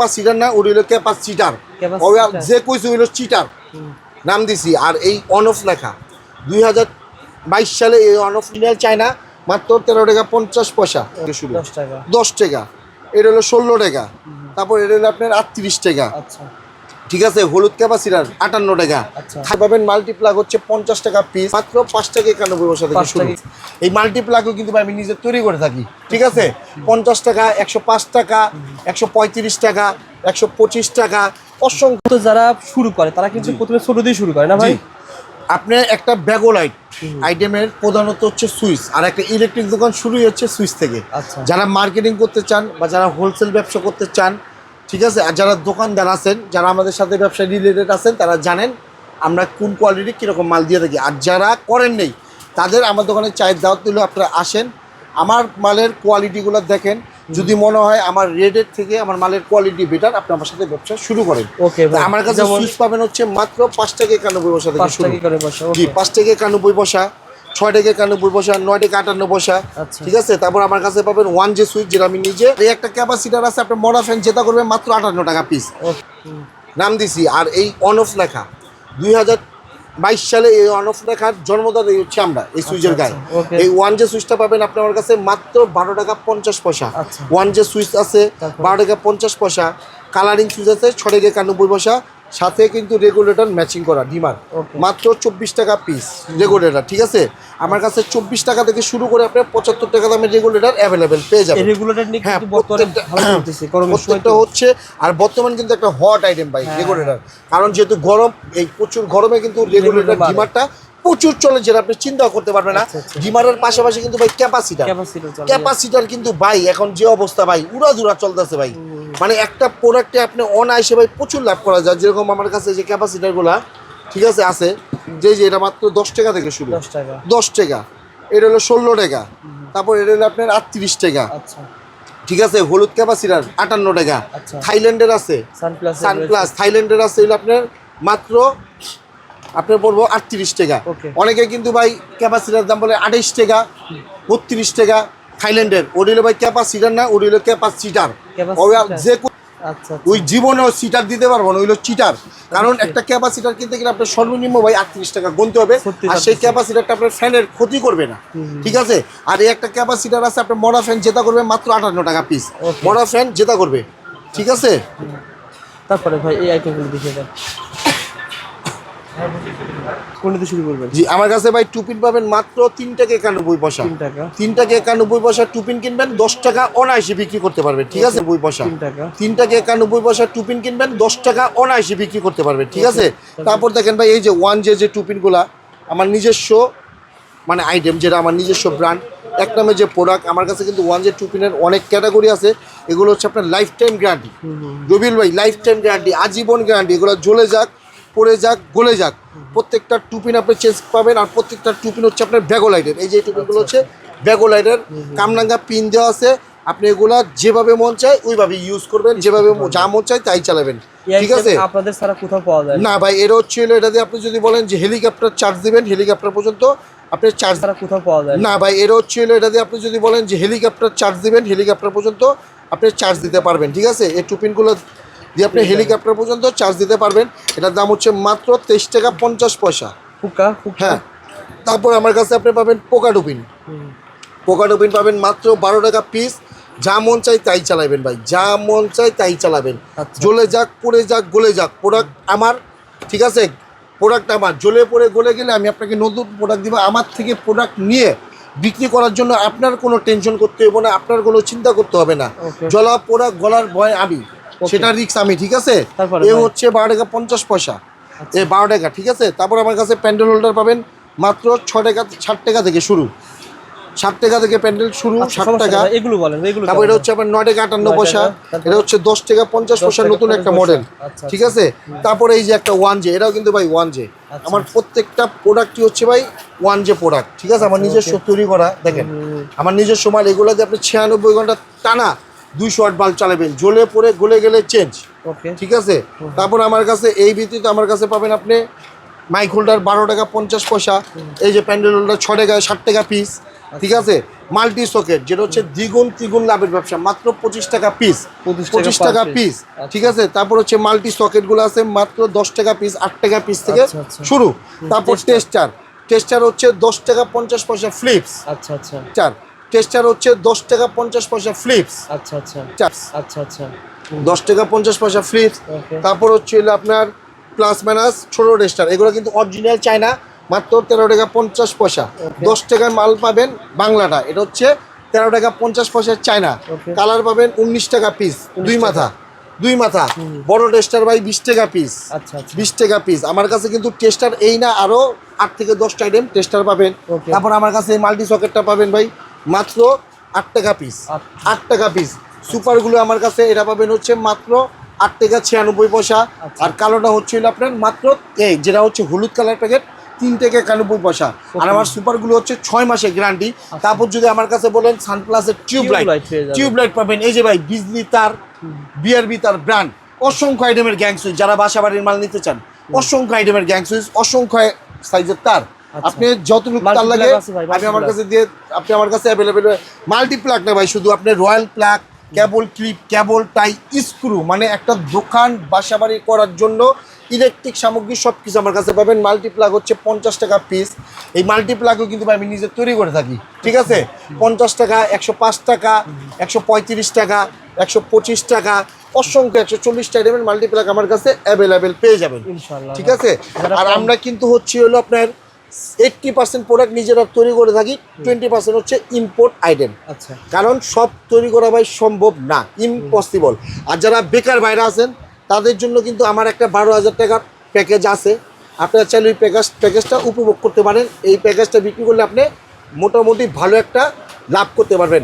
Capacitor না ওটা হলো ক্যাপাসিটার? যে কইছে হইল চিটার নাম দিছি। আর এই অন অফ লেখা। দুই হাজার বাইশ সালে এই অন অফ চাই চায়না মাত্র তেরো টাকা পঞ্চাশ পয়সা। শুরু দশ টাকা। দশ টাকা। এটা হলো ষোলো টাকা। তারপর এটা হলো আপনার আটত্রিশ টাকা। আচ্ছা। ঠিক আছে হলুদ ক্যাপাসিটার আটান্ন টাকা। আচ্ছা। পাবেন মাল্টিপ্লাগ হচ্ছে পঞ্চাশ টাকা পিস মাত্র পাঁচ টাকা একানব্বই পয়সা থেকে শুরু। এই মাল্টিপ্লাগও কিন্তু আমি নিজে তৈরি করে থাকি ঠিক আছে? পঞ্চাশ টাকা একশো পাঁচ টাকা একশো পঁয়ত্রিশ টাকা একশো পঁচিশ টাকা অসংখ্য তো যারা শুরু করে তারা কিন্তু প্রথমে ছোট দিয়ে শুরু করে না ভাই? জি। আপনার একটা ব্যাগোলাইট আইটেমের প্রধানত হচ্ছে সুইচ আর একটা ইলেকট্রিক দোকান শুরুই হচ্ছে সুইচ থেকে। আচ্ছা। যারা মার্কেটিং করতে চান বা যারা হোলসেল ব্যবসা করতে চান ঠিক আছে? আর যারা দোকানদার আছেন যারা আমাদের সাথে ব্যবসা রিলেটেড আছেন তারা জানেন আমরা কোন কোয়ালিটি কীরকম মাল দিয়ে থাকি। আর যারা করেন নেই তাদের আমার দোকানে চায়ের দাওয়াত দিলেও আপনারা আসেন। আমার মালের কোয়ালিটিগুলো দেখেন। যদি মনে হয় আমার রেটের থেকে আমার মালের কোয়ালিটি বেটার আপনি আমার সাথে ব্যবসা শুরু করেন। ওকে আমার কাছে সুইচ পাবেন হচ্ছে মাত্র পাঁচ টাকা একানব্বই পয়সা থেকে পাঁচ শুরু। টাকা পাঁচ একানব্বই পয়সা। ছয় থেকে একানব্বই পয়সা নয় থেকে আটান্ন পয়সা। আচ্ছা। ঠিক আছে? তারপর আমার কাছে পাবেন ওয়ান যে সুইচ যেটা আমি নিজে এই একটা ক্যাপাসিটার আছে আপনার মডা ফ্যান যেটা করবে মাত্র আটান্ন টাকা পিস নাম দিছি আর এই অন অফ লেখা। দুই হাজার বাইশ সালে এই অন অফ লেখার জন্মদাতা এই হচ্ছে আমরা এই সুইচের গায়ে। আচ্ছা, এই ওয়ান যে সুইচটা পাবেন আপনি আমার কাছে মাত্র বারো টাকা পঞ্চাশ পয়সা। আচ্ছা। ওয়ান যে সুইচ আছে বারো টাকা পঞ্চাশ পয়সা। কালারিং সুইচ আছে ছ টাকা একানব্বই পয়সা। সাথে কিন্তু রেগুলেটর ম্যাচিং করা ডিমার মাত্র চব্বিশ টাকা পিস রেগুলেটর ঠিক আছে? আমার কাছে চব্বিশ টাকা থেকে শুরু করে আপনার পঁচাত্তর টাকা দামের রেগুলেটর অ্যাভেলেবেল পেয়ে যাবেন। রেগুলেটর হ্যাঁ, প্রত্যেকটা- তো। হচ্ছে আর বর্তমান কিন্তু একটা হট আইটেম ভাই হ্যাঁ। রেগুলেটর কারণ যেহেতু গরম এই প্রচুর গরমে কিন্তু রেগুলেটর। ডিমারটা প্রচুর চলে যেটা আপনি চিন্তা করতে পারবেন না। আচ্ছা, আচ্ছা। ডিমারের পাশাপাশি কিন্তু ভাই ক্যাপাসিটার ক্যাপাসিটার ক্যাপাসিটার কিন্তু ভাই এখন যে অবস্থা ভাই উড়াধুরা চলতেছে ভাই। মানে একটা প্রোডাক্টে আপনি অনায়াসে ভাই প্রচুর লাভ করা যায়। যেরকম আমার কাছে যে ক্যাপাসিটারগুলো ঠিক আছে আছে যে যে এটা মাত্র দশ টাকা থেকে শুরু। দশ টাকা। দশ টাকা। এটা হলো ষোলো টাকা। তারপর এটা হলো আপনার আটত্রিশ টাকা। আচ্ছা। ঠিক আছে হলুদ ক্যাপাসিটার আটান্ন টাকা। আচ্ছা। থাইল্যান্ডের আছে। সানপ্লাস সানপ্লাস থাইল্যান্ডের আছে হলো আপনার মাত্র আপনার পড়ব আটত্রিশ টাকা। অনেকে কিন্তু ভাই ক্যাপাসিটার দাম বলে আঠাইশ টাকা বত্রিশ টাকা। থাইল্যান্ডের। ওটা হলো ভাই ক্যাপাসিটার না ওটা হলো ক্যাপাসিটার Capacitor? যে কো- আচ্ছা ওই জীবনেও সিটার দিতে পারব না ওইগুলো চিটার। কারণ একটা ক্যাপাসিটার কিনতে গেলে আপনার সর্বনিম্ন ভাই আটত্রিশ টাকা গুনতে হবে। আর সেই ক্যাপাসিটারটা আপনার ফ্যানের ক্ষতি করবে না। ঠিক আছে? আর এই একটা ক্যাপাসিটার আছে আপনার মডা ফ্যান যেটা করবে মাত্র আটান্ন টাকা পিস। মরা ফ্যান যেটা করবে। ঠিক আছে? তারপরে ভাই এই আইটেমগুলো দেখিয়ে দেন কোনটাতে শুরু করবেন? জি আমার কাছে ভাই টুপিন পাবেন মাত্র তিন টাকা একানব্বই পয়সা। তিন টাকা। তিন টাকা একানব্বই পয়সা টুপিন কিনবেন দশ টাকা অনায়াসে বিক্রি করতে পারবেন ঠিক আছে? বই পয়সা তিন টাকা। তিন টাকা একানব্বই পয়সা টুপিন কিনবেন দশ টাকা অনায়াসে বিক্রি করতে পারবেন ঠিক আছে? তারপর দেখেন ভাই এই যে ওয়ান যে যে টুপিনগুলা আমার নিজস্ব মানে আইটেম যেটা আমার নিজস্ব ব্র্যান্ড এক নামে যে প্রোডাক্ট আমার কাছে কিন্তু ওয়ান যে টুপিনের অনেক ক্যাটাগরি আছে। এগুলো হচ্ছে আপনার লাইফ টাইম গ্যারান্টি রবিল ভাই লাইফ টাইম গ্যারান্টি আজীবন গ্যারান্টি এগুলো জ্বলে যাক। পড়ে যাক গলে যাক। প্রত্যেকটা টুপিন আপনি চেঞ্জ পাবেন আর প্রত্যেকটা টুপিন হচ্ছে আপনার ব্যাগোলাইটের এই যে টুপিনগুলো হচ্ছে ব্যাগোলাইটের কামরাঙ্গা পিন দেওয়া আছে। আপনি এগুলা যেভাবে মন চায় ওইভাবে ইউজ করবেন যেভাবে যা মন চায় তাই চালাবেন। ঠিক আছে? আপনাদের ছাড়া কোথাও পাওয়া যায় না। ভাই এটা হচ্ছে এটা দিয়ে আপনি যদি বলেন যে হেলিকপ্টার চার্জ দিবেন হেলিকপ্টার পর্যন্ত আপনি চার্জ ছাড়া কোথাও পাওয়া যায় না। ভাই এটা হচ্ছে এটা দিয়ে আপনি যদি বলেন যে হেলিকপ্টার চার্জ দিবেন হেলিকপ্টার পর্যন্ত আপনি চার্জ দিতে পারবেন। ঠিক আছে? এই টুপিনগুলো দিয়ে আপনি হেলিকপ্টার পর্যন্ত চার্জ দিতে পারবেন। এটার দাম হচ্ছে মাত্র তেইশ টাকা পঞ্চাশ পয়সা। ফুকা ফুকা? হ্যাঁ। তারপর আমার কাছে আপনি পাবেন পোকা ডুবিন পোকা ডুবিন পাবেন মাত্র বারো টাকা পিস যা মন চাই তাই চালাবেন ভাই। যা মন চাই তাই চালাবেন। আচ্ছা। জ্বলে যাক পড়ে যাক গলে যাক। প্রোডাক্ট আমার ঠিক আছে? প্রোডাক্ট আমার। জ্বলে পড়ে গলে গেলে আমি আপনাকে নতুন প্রোডাক্ট দিব। আমার থেকে প্রোডাক্ট নিয়ে বিক্রি করার জন্য আপনার কোনো টেনশন করতে হবে না। আপনার কোনো চিন্তা করতে হবে না। জলা পোড়া গলার ভয় আমি। সেটা রিক্স আমি ঠিক আছে? এ হচ্ছে বারো টাকা পঞ্চাশ পয়সা। এ বারো টাকা ঠিক আছে? তারপর আমার কাছে প্যান্ডেল হোল্ডার পাবেন মাত্র ছ টাকা ষাট টাকা থেকে শুরু। ষাট টাকা থেকে প্যান্ডেল শুরু আচ্ছা, ষাট টাকা। এগুলো বলেন এগুলো তারপর এটা হচ্ছে আপনার নয় টাকা আটান্ন পয়সা। এটা হচ্ছে দশ টাকা পঞ্চাশ পয়সা নতুন একটা মডেল আচ্ছা, ঠিক আছে? তারপরে এই যে একটা ওয়ান জে এটাও কিন্তু ভাই ওয়ান জে আচ্ছা। আমার প্রত্যেকটা প্রোডাক্টই হচ্ছে ভাই ওয়ান জে প্রোডাক্ট ঠিক আছে? আমার নিজস্ব তৈরি করা দেখেন। আমার নিজস্ব মাল এগুলো দিয়ে আপনি ছিয়ানব্বই ঘণ্টা টানা দুইশো আট বাল্ব চালাবেন। জ্বলে পড়ে গলে গেলে চেঞ্জ ঠিক আছে? তারপর আমার কাছে এই ভিত্তিতে আমার কাছে পাবেন আপনি মাইক হোল্ডার বারো টাকা পঞ্চাশ পয়সা। এই যে প্যান্ডেল হোল্ডার ছ টাকা ষাট টাকা পিস ঠিক আছে? মাল্টি সকেট যেটা হচ্ছে দ্বিগুণ তিগুণ লাভের ব্যবসা। মাত্র পঁচিশ টাকা পিস পঁচিশ টাকা পিস আচ্ছা। ঠিক আছে? তারপর হচ্ছে মাল্টি সকেটগুলো আছে মাত্র দশ টাকা পিস আট টাকা পিস থেকে আচ্ছা, আচ্ছা। শুরু। তারপর টেস্টার টেস্টার হচ্ছে দশ টাকা পঞ্চাশ পয়সা ফ্লিপস আচ্ছা আচ্ছা। চার টেস্টার হচ্ছে দশ টাকা পঞ্চাশ পয়সা ফ্লিপস আচ্ছা আচ্ছা। আচ্ছা আচ্ছা। দশ টাকা পঞ্চাশ পয়সা ফ্লিপস তারপর হচ্ছে আপনার প্লাস মাইনাস ছোটো টেস্টার এগুলো কিন্তু অরিজিনাল চায়না মাত্র তেরো টাকা পঞ্চাশ পয়সা. দশ টাকার মাল পাবেন বাংলাটা। এটা হচ্ছে তেরো টাকা পঞ্চাশ পয়সার চায়না। কালার পাবেন উনিশ টাকা পিস দুই মাথা। দুই মাথা। বড় টেস্টার ভাই বিশ টাকা পিস আচ্ছা আচ্ছা। বিশ টাকা পিস আমার কাছে কিন্তু টেস্টার এই না আরও আট থেকে দশটা আইটেম টেস্টার পাবেন. তারপর আমার কাছে এই মাল্টি সকেটটা পাবেন ভাই। মাত্র আট টাকা পিস আট। টাকা। পিস সুপারগুলো আমার কাছে এটা পাবেন হচ্ছে মাত্র আট টাকা ছিয়ানব্বই পয়সা। আচ্ছা। আর কালোটা হচ্ছে আপনার মাত্র এই যেটা হচ্ছে হলুদ কালার প্যাকেট তিন থেকে একানব্বই পয়সা। আর আমার সুপারগুলো হচ্ছে ছয় মাসের গ্যারান্টি তারপর যদি আমার কাছে বলেন সানপ্লাসের টিউব Tube light লাইট পেয়ে যাবেন। টিউব লাইট পাবেন। এই যে ভাই বিজলি তার বিআরবি তার ব্র্যান্ড অসংখ্য আইটেমের গ্যাং সুইচ যারা বাসা বাড়ির মাল নিতে চান অসংখ্য আইটেমের গ্যাং সুইচ অসংখ্য সাইজের তার। আচ্ছা। আপনি যতটুকু তার লাগে আমি আমার কাছে দিয়ে আপনি আমার কাছে অ্যাভেলেবেল মাল্টি প্লাগ না ভাই শুধু আপনি royal plug cable clip cable tie screw মানে একটা দোকান বাসা বাড়ি করার জন্য ইলেকট্রিক সামগ্রী সব কিছু আমার কাছে পাবেন। মাল্টি প্লাগ হচ্ছে পঞ্চাশ টাকা পিস এই মাল্টি প্লাগও কিন্তু আমি নিজে তৈরি করে থাকি ঠিক আছে? পঞ্চাশ টাকা একশো পাঁচ টাকা একশো পঁয়ত্রিশ টাকা একশো পঁচিশ টাকা অসংখ্য একশো চল্লিশটা আইটেমের মাল্টি প্লাগ আমার কাছে অ্যাভেলেবেল পেয়ে যাবেন ঠিক আছে? আর আমরা কিন্তু হচ্ছে হলো আপনার এইটটি পার্সেন্ট প্রোডাক্ট নিজেরা তৈরি করে থাকি টোয়েন্টি পার্সেন্ট হচ্ছে ইম্পোর্ট আইটেম আচ্ছা। কারণ সব তৈরি করা ভাই সম্ভব না ইম্পসিবল আর যারা বেকার বাইরে আছেন তাদের জন্য কিন্তু আমার একটা বারো হাজার টাকার প্যাকেজ আছে। আপনারা চাইলে ওই প্যাকেজ প্যাকেজটা উপভোগ করতে পারেন। এই প্যাকেজটা বিক্রি করলে আপনি মোটামুটি ভালো একটা লাভ করতে পারবেন।